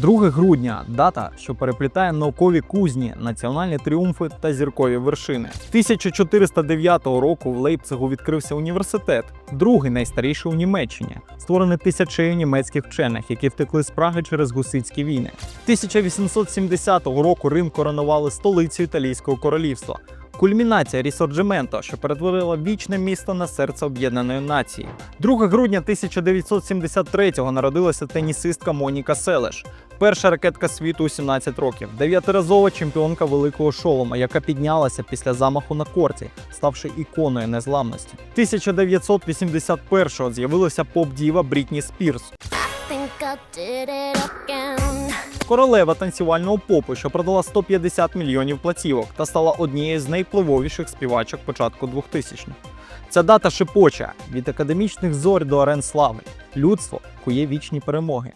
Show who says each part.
Speaker 1: 2 грудня дата, що переплітає наукові кузні, національні тріумфи та зіркові вершини. 1409 року в Лейпцигу відкрився університет, другий найстаріший у Німеччині, створений тисячею німецьких вчених, які втекли з Праги через гусицькі війни. 1870 року Рим коронували столицю Італійського королівства. Кульмінація рісорджименто, що перетворила вічне місто на серце об'єднаної нації. 2 грудня 1973-го народилася тенісистка Моніка Селеш, перша ракетка світу у 17 років, дев'ятиразова чемпіонка великого шолома, яка піднялася після замаху на корті, ставши іконою незламності. 1981-го з'явилася поп-діва Брітні Спірс,
Speaker 2: think I did it again.
Speaker 1: Королева танцювального попу, що продала 150 мільйонів платівок та стала однією з найвпливовіших співачок початку 2000-х. Ця дата шепоча від академічних зорь до арен слави. Людство кує вічні перемоги.